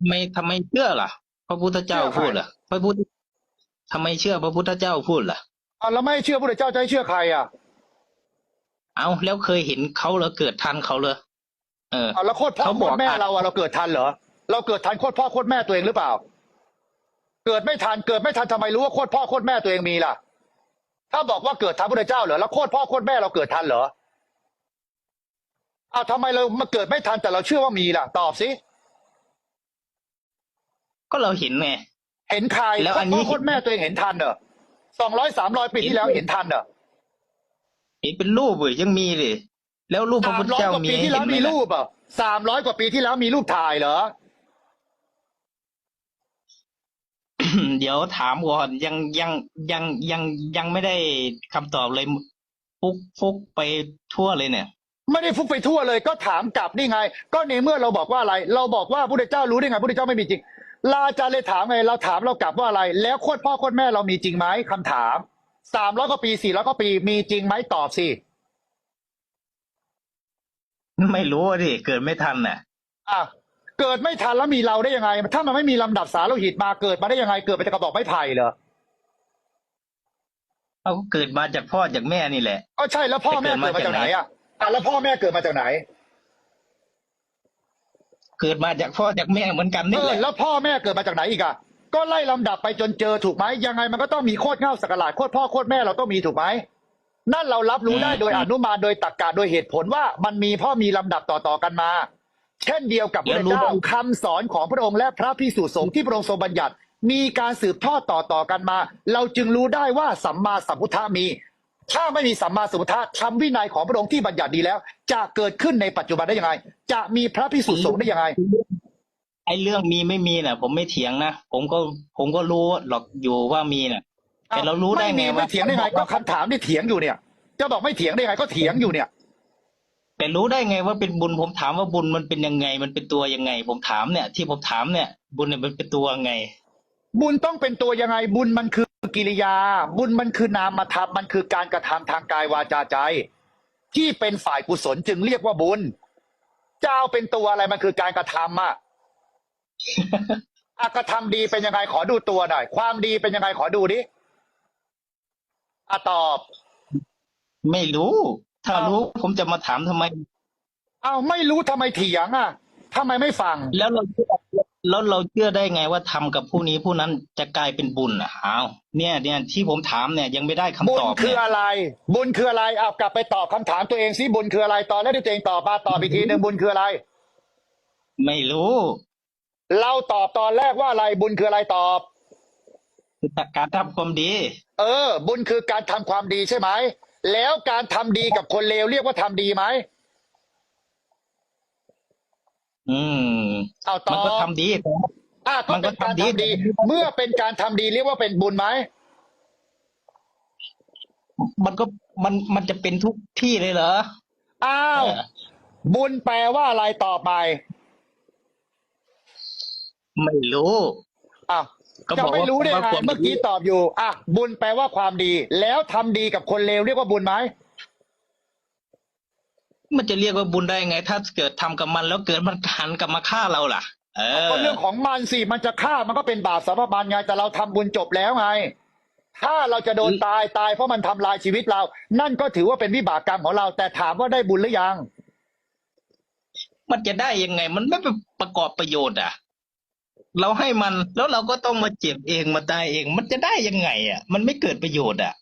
ทำไมทำไมเชื่อล่ะ พระพุทธเจ้าเชื่อใครพูดล่ะ พระพุทธทำไมเชื่อพระพุทธเจ้าพูดล่ะอะแล้วไม่เชื่อพระเจ้าจะให้เชื่อใครอะ เอาแล้วเคยเห็นเขาเหรอเกิดทันเขาเลยเอออะแล้วโคตรพ่อเขาโคบอกตรแม่อะเราอะเราเกิดทันเหรอเราเกิดทันโคตรพ่อโคตรแม่ตัวเองหรือเปล่า เกิดไม่ทันเกิดไม่ทันทำไมรู้ว่าโคตรพ่อโคตรแม่ตัวเองมีล่ะ ถ้าบอกว่าเกิดทันพระเจ้าเหรอแล้วโคตรพ่อโคตรแม่เราเกิดทันเหรออ้าวทำไมเรามาเกิดไม่ทันแต่เราเชื่อว่ามีล่ะ ตอบสิ ก็เราเห็นไง เห็นใครแล้วอันโคตรนี้ พ่อโคตรแม่ตัวเองเห็นทันเหรอสองร้อยสามร้อยปีที่แล้วเห็นทันเหรอเห็นเป็นรูปเว้ยยังมีเลยแล้วรูปพระสาพุทมธร้อยเจ้ากว่ามีปีให้ที่แล้เห็วนไหมมีล่ะรูปอะสามร้อยกว่าปีที่แล้วมีรูปถ่ายเหรอ เดี๋ยวถามก่อนยังยังยังยังยังไม่ได้คำตอบเลยฟุกฟุกไปทั่วเลยเนี่ย ไม่ได้ฟุกไปทั่วเลยก็ถามกลับนี่ไง ก็ในเมื่อเราบอกว่าอะไร เราบอกว่าพระพุทธเจ้ารู้ได้ไงพระพุทธเจ้าไม่มีจริง ลาอาจารย์เลยถามไงเราถามเรากลับว่าอะไร แล้วโคตรพ่อโคตรแม่เรามีจริงไหมคำถามสามร้อยกว่าปีสี่ร้อยกว่าปีมีจริงไหมตอบสิไม่รู้อะดิเกิดไม่ทันน่ะอะเกิดไม่ทันแล้วมีเราได้ยังไง ถ้ามันไม่มีลำดับสารโลหิตมาเกิดมาได้ยังไง เกิดเป็นกระบอกไม้ไผ่เหรอเขาก็เกิดมาจากพ่อจากแม่นี่แหละก็ใช่แล้วพ่อแม่เกิดมาจากไหนอะอะแล้วพ่อแม่เกิดมาจากไหน เกิดมาจากพ่อจากแม่เหมือนกันเอนี่แหอละแล้วพ่อแม่เกิดมาจากไหนอีกอะก็ไล่ลำดับไปจนเจอถูกไหมยังไงมันก็ต้องมีโคตรเง่าสักหลาดโคตรพ่อโคตรแม่เราต้องมีถูกไหมนั่นเรารับรู้ได้โดยอนุมานโดยตรรกะโดยเหตุผลว่ามันมีพ่อมีลำดับต่อๆกันมา เช่นเดียวกับพระเจ้าคำสอนของพระองค์และพระพิสุสงฆ์ที่พระองค์ทรงบัญญัติ มีการสืบทอดต่อๆกันมา เราจึงรู้ได้ว่าสัมมาสัมพุทธะมี ถ้าไม่มีสัมมาสัมพุทธะทำวินัยของพระองค์ที่บัญญัติดีแล้ว จะเกิดขึ้นในปัจจุบันได้ยังไง จะมีพระพิสุสงฆ์ได้ยังไง ไอ้เรื่องมีไม่มีน่ะ ผมไม่เถียงนะผมก็ผมก็รู้หรอกอยู่ว่ามีน่ะแต่เรารู้ได้ไงม่มีว่าไม่เถียงได้ไงก็คำถามที่เถียงอยู่เนี่ย จะบอกไม่เถียงได้ไงก็เถียงอยู่เนี่ย แต่รู้ได้ไงว่าเป็นบุญผมถามว่าบุญมันเป็นยังไง มันเป็นตัวยังไง ผมถามเนี่ย ที่ผมถามเนี่ย บุญเนี่ยมันเป็นตัวยังไง บุญต้องเป็นตัวยังไงบุญมันคือ กิริยา บุญมันคือนามธรรมมันคือการกระทำทางกายวาจาใจ ที่เป็นฝ่ายกุศลจึงเรียกว่าบุญ เจ้าเป็นตัวอะไรมันคือการกระทำอะอะกระทำดีเป็นยังไงขอดูตัวหน่อย ความดีเป็นยังไงขอดูดิอะตอบ ไม่รู้ ถ้าอ้าวรู้ผมจะมาถามทำไมอ้าวไม่รู้ทำไมเถียงอะทำไมไม่ฟัง แล้วเราเชื่อ แล้วเราเชื่อได้ไงว่าทำกับผู้นี้ผู้นั้นจะกลายเป็นบุญอะอ้าวเนี่ยเนี่ยที่ผมถามเนี่ยยังไม่ได้คำบุญตอบคือเนี่ยอะไร บุญคืออะไรเอากลับไปตอบคำถามตัวเองสิบุญคืออะไรตอนแรกที่ตัวเองตอบมาตอบอีกทีหนึ่งบุญคืออะไร ไม่รู้ เราตอบตอนแรกว่าอะไรบุญคืออะไรตอบคือการทำความดี เออ บุญคือการทำความดีใช่ไหมแล้วการทำดีกับคนเลวเรียกว่าทำดีไหมอืม เอาตมันอบก็ทำดีอะก็มันก็เป็นการทำดีทำดี เมื่อเป็นการทำดีเรียกว่าเป็นบุญไหมมันก็มันมันจะเป็นทุกที่เลยเหรออ้าวเออบุญแปลว่าอะไรตอบไป ไม่รู้อ้าวก็จะบอกว่าไม่รู้ได้ไงว่าความดีเมื่อกี้ตอบอยู่อะบุญแปลว่าความดี แล้วทำดีกับคนเลวเรียกว่าบุญไหม มันจะเรียกว่าบุญได้ไง ถ้าเกิดทำกับมันแล้วเกิดมันหันกลับมาฆ่าเราล่ะ เออก็เรื่องของมันสิมันจะฆ่ามันก็เป็นบาปสำหรับมันไงแต่เราทำบุญจบแล้วไง ถ้าเราจะโดนตายตายเพราะมันทำลายชีวิตเรา นั่นก็ถือว่าเป็นวิบากกรรมของเรา แต่ถามว่าได้บุญหรือยัง มันจะได้ยังไง มันไม่เป็นประกอบประโยชน์อะเราให้มันแล้วเราก็ต้องมาเจ็บเองมาตายเอง มันจะได้ยังไง อะ มันไม่เกิดประโยชน์อะ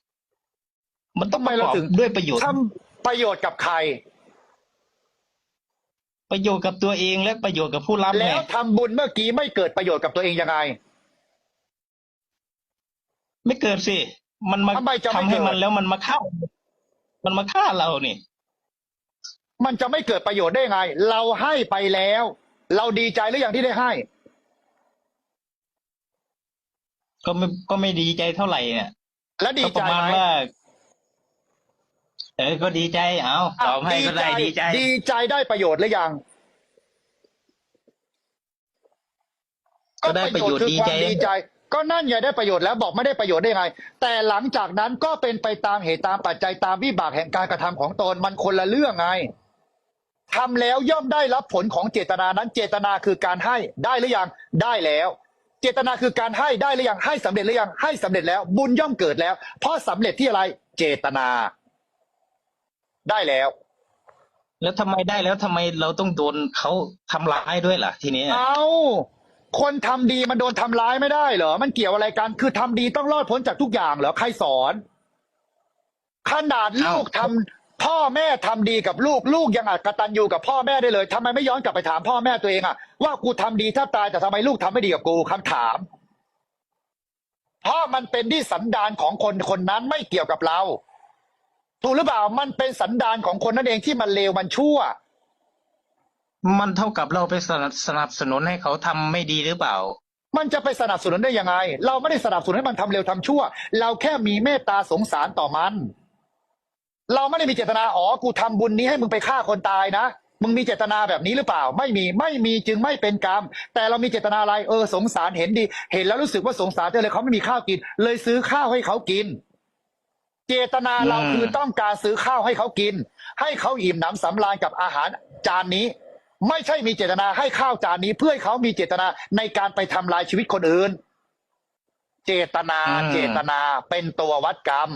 มันต้องทำไมประกเราอบถึงด้วยประโยชน์ทำประโยชน์กับใคร ประโยชน์กับตัวเองและประโยชน์กับผู้รับไงแล้วทำบุญเมื่อกี้ไม่เกิดประโยชน์กับตัวเองยังไง ไม่เกิดสิ มันมาทำไมจะไม่ทำให้เกิด มันแล้วมันมาฆ่ามันมาฆ่าเรานี่ มันจะไม่เกิดประโยชน์ได้ยังไง เราให้ไปแล้ว เราดีใจหรือยังที่ได้ให้ ก็ไม่ก็ไม่ดีใจเท่าไหร่เนี่ย แล้วดีก็ปใจระมาณไหมว่า เออก็ดีใจเอาตอ้าอวบให้ก็ได้ดีใจ ดีใจได้ประโยชน์หรือยัง ก็ได้ประโยชน์คือดีควาใจมดีใจ ก็นั่นไงได้ประโยชน์แล้วบอกไม่ได้ประโยชน์ได้ไง แต่หลังจากนั้นก็เป็นไปตามเหตุตามปัจจัยตามวิบากแห่งการกระทำของตนมันคนละเรื่องไงทำแล้วย่อมได้รับผลของเจตนานั้น เจตนาคือการให้ได้หรือยังได้แล้ว เจตนาคือการให้ได้หรือยังให้สำเร็จหรือยังให้สำเร็จแล้ว บุญย่อมเกิดแล้ว เพราะสำเร็จที่อะไร เจตนา ได้แล้ว แล้วทำไมได้แล้วทำไมเราต้องโดนเขาทำร้ายด้วยล่ะ ทีนี้เอาคนทำดีมันโดนทำร้ายไม่ได้เหรอ มันเกี่ยวอะไรกัน คือทำดีต้องรอดพ้นจากทุกอย่างเหรอ ใครสอน ขนาดลูกทำพ่อแม่ทำดีกับลูก ลูกยังอาจกตัญญูกับพ่อแม่ได้เลยทำไมไม่ย้อนกลับไปถามพ่อแม่ตัวเองอะว่ากูทำดีแทบตายแต่ทำไมลูกทำไม่ดีกับกูคำถาม เพราะมันเป็นที่สันดานของคนคนนั้นไม่เกี่ยวกับเรา ถูกหรือเปล่ามันเป็นสันดานของคนนั่นเองที่มันเลวมันชั่ว มันเท่ากับเราไปสนับสนับสนุนให้เขาทำไม่ดีหรือเปล่า มันจะไปสนับสนุนได้ยังไง เราไม่ได้สนับสนุนให้มันทำเร็วทำชั่ว เราแค่มีเมตตาสงสารต่อมัน เราไม่ได้มีเจตนาอ๋อกูทำบุญนี้ให้มึงไปฆ่าคนตายนะ มึงมีเจตนาแบบนี้หรือเปล่า ไม่มีไม่มีจึงไม่เป็นกรรม แต่เรามีเจตนาอะไรเออสงสารเห็นดี เห็นแล้วรู้สึกว่าสงสารเธอเลยเขาไม่มีข้าวกิน เลยซื้อข้าวให้เขากิน เจตนาเราอืมคือต้องการซื้อข้าวให้เขากิน ให้เขาอิ่มหนำสำราญกับอาหารจานนี้ ไม่ใช่มีเจตนาให้ข้าวจานนี้ เพื่อให้เขามีเจตนาในการไปทำลายชีวิตคนอื่น เจตนาอืมเจตนาเป็นตัววัดกรรม